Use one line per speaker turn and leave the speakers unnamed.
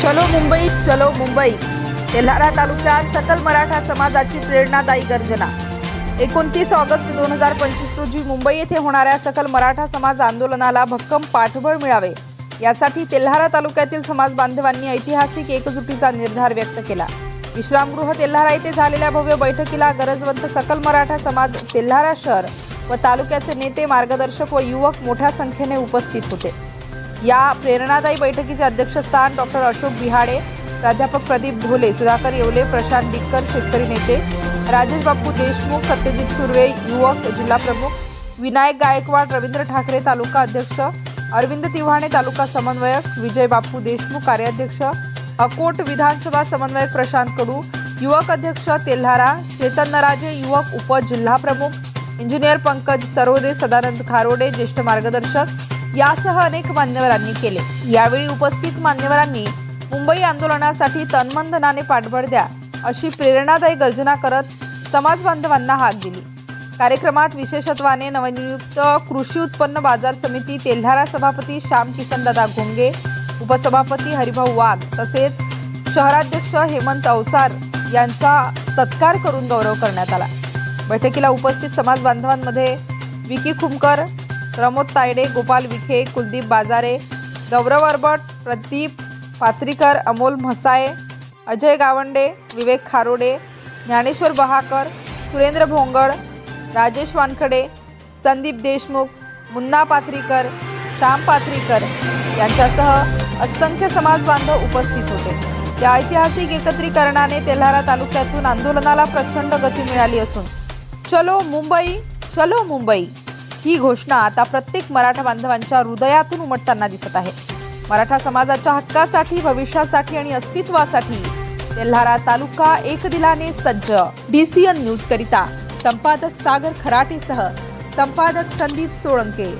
चलो मुंबई चलो मुंबई. तेल्हारा तालुक्यात सकल मराठा समाजाची प्रेरणादायी गर्जना. एकोणतीस ऑगस्ट दोन हजार पंचवीस रोजी मुंबई येथे होणाऱ्या सकल मराठा समाज आंदोलनाला भक्कम पाठबळ मिळावे. यासाठी तेल्हारा तालुक्यातील समाज बांधवांनी ऐतिहासिक एकजुटीचा निर्धार व्यक्त केला. विश्रामगृह तेल्हारा येथे झालेल्या भव्य बैठकीला गरजवंत सकल मराठा समाज तेल्हारा शहर व तालुक्याचे नेते मार्गदर्शक व युवक मोठ्या संख्येने उपस्थित होते. या प्रेरणादायी बैठकीचे अध्यक्षस्थान डॉक्टर अशोक बिहाडे प्राध्यापक प्रदीप भोले सुधाकर येवले प्रशांत डिक्कर शेतकरी नेते राजेश बापू देशमुख सत्यजित सुर्वे युवक जिल्हा प्रमुख विनायक गायकवाड रवींद्र ठाकरे तालुका अध्यक्ष अरविंद तिव्हाणे तालुका समन्वयक विजय बापू देशमुख कार्याध्यक्ष अकोट विधानसभा समन्वयक प्रशांत कडू युवक अध्यक्ष तेल्हारा चेतन नराजे युवक उपजिल्हा प्रमुख इंजिनियर पंकज सरोदे सदानंद खारोडे ज्येष्ठ मार्गदर्शक यासह अनेक मान्यवरांनी केले. यावेळी उपस्थित मान्यवरांनी मुंबई आंदोलनासाठी तनमनधनाने पाठबळ द्या अशी प्रेरणादायी गर्जना करत समाज बांधवांना हाक दिली. कार्यक्रमात विशेषत्वाने नवनियुक्त कृषी उत्पन्न बाजार समिती तेल्हारा सभापती श्याम किसनदादा घोंगे उपसभापती हरिभाऊ वाघ तसेच शहराध्यक्ष हेमंत अवसार यांचा सत्कार करून गौरव करण्यात आला. बैठकीला उपस्थित समाज बांधवांमध्ये विकी खुमकर प्रमोद तायडे गोपाल विखे कुलदीप बाजारे गौरव अरबट प्रदीप पात्रीकर अमोल म्हसाये अजय गावंडे विवेक खारोडे ज्ञानेश्वर बहाकर सुरेंद्र भोंगड राजेश वानखडे संदीप देशमुख मुन्ना पात्रीकर श्याम पात्रीकर यांच्यासह असंख्य समाज बांधव उपस्थित होते. या ऐतिहासिक एकत्रीकरणाने तेल्हारा तालुक्यातून आंदोलनाला प्रचंड गती मिळाली असून चलो मुंबई चलो मुंबई! ही घोषणा आता प्रत्येक मराठा बांधवांच्या हृदयातून उमटताना दिसत आहे. मराठा समाजाच्या हक्कासाठी भविष्यासाठी आणि अस्तित्वासाठी तेल्हारा तालुका एकदिलाने सज्ज. डीसीएन न्यूज करिता संपादक सागर खराटेसह संपादक संदीप सोळंके.